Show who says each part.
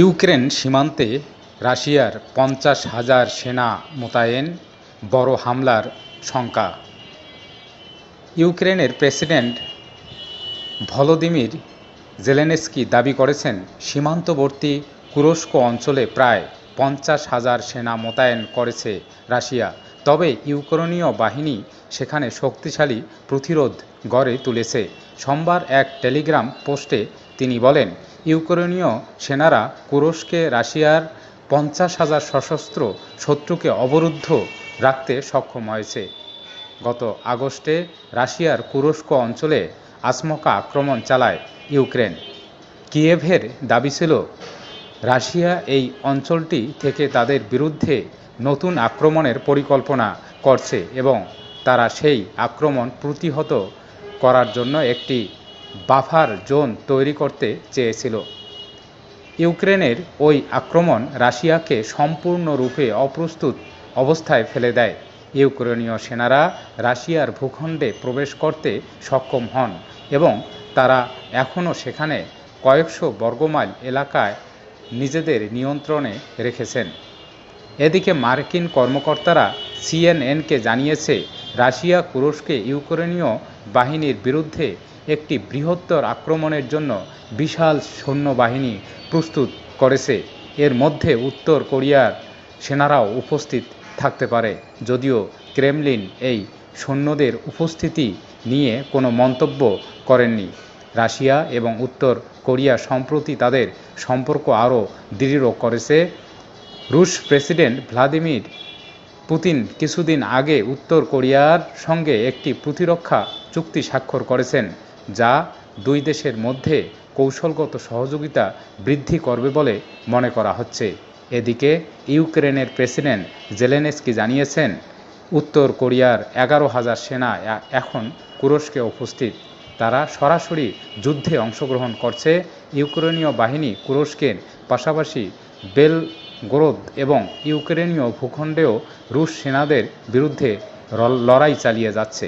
Speaker 1: Ukraine সীমান্তে রাশিয়ার পঞ্চাশ হাজার সেনা মোতায়েন বড় হামলার শঙ্কা। ইউক্রেনের প্রেসিডেন্ট ভলোদিমির জেলেনেস্কি দাবি করেছেন, সীমান্তবর্তী কুরস্ক অঞ্চলে প্রায় পঞ্চাশ হাজার সেনা মোতায়েন করেছে রাশিয়া। তবে ইউক্রেনীয় বাহিনী সেখানে শক্তিশালী প্রতিরোধ গড়ে তুলেছে। সোমবার এক টেলিগ্রাম পোস্টে তিনি বলেন, ইউক্রেনীয় সেনারা কুরস্কে রাশিয়ার পঞ্চাশ হাজার সশস্ত্র শত্রুকে অবরুদ্ধ রাখতে সক্ষম হয়েছে। গত আগস্টে রাশিয়ার কুরস্ক অঞ্চলে আচমকা আক্রমণ চালায় ইউক্রেন। কিয়েভের দাবি ছিল রাশিয়া এই অঞ্চলটি থেকে তাদের বিরুদ্ধে নতুন আক্রমণের পরিকল্পনা করছে এবং তারা সেই আক্রমণ প্রতিহত করার জন্য একটি বাফার জোন তৈরি করতে চেয়েছিল। ইউক্রেনের ওই আক্রমণ রাশিয়াকে সম্পূর্ণরূপে অপ্রস্তুত অবস্থায় ফেলে দেয়। ইউক্রেনীয় সেনারা রাশিয়ার ভূখণ্ডে প্রবেশ করতে সক্ষম হন এবং তারা এখনও সেখানে কয়েকশো বর্গমাইল এলাকায় নিজেদের নিয়ন্ত্রণে রেখেছেন। এদিকে মার্কিন কর্মকর্তারা সিএনএনকে জানিয়েছে, রাশিয়া তুরস্কে ইউক্রেনীয় বাহিনীর বিরুদ্ধে একটি বৃহত্তর আক্রমণের জন্য বিশাল সৈন্যবাহিনী প্রস্তুত করেছে। এর মধ্যে উত্তর কোরিয়ার সেনারাও উপস্থিত থাকতে পারে। যদিও ক্রেমলিন এই সৈন্যদের উপস্থিতি নিয়ে কোনো মন্তব্য করেননি। রাশিয়া এবং উত্তর কোরিয়া সম্প্রতি তাদের সম্পর্ক আরও দৃঢ় করেছে। রুশ প্রেসিডেন্ট ভ্লাদিমির পুতিন কিছুদিন আগে উত্তর কোরিয়ার সঙ্গে একটি প্রতিরক্ষা চুক্তি স্বাক্ষর করেছেন, যা দুই দেশের মধ্যে কৌশলগত সহযোগিতা বৃদ্ধি করবে বলে মনে করা হচ্ছে। এদিকে, ইউক্রেনের প্রেসিডেন্ট জেলেনস্কি জানিয়েছেন, উত্তর কোরিয়ার এগারো হাজার সেনা এখন কুরস্কে উপস্থিত। তারা সরাসরি যুদ্ধে অংশগ্রহণ করছে। ইউক্রেনীয় বাহিনী কুরস্কের পাশাপাশি বেলগোরদ এবং ইউক্রেনীয় ভূখণ্ডেও রুশ সেনাদের বিরুদ্ধে লড়াই চালিয়ে যাচ্ছে।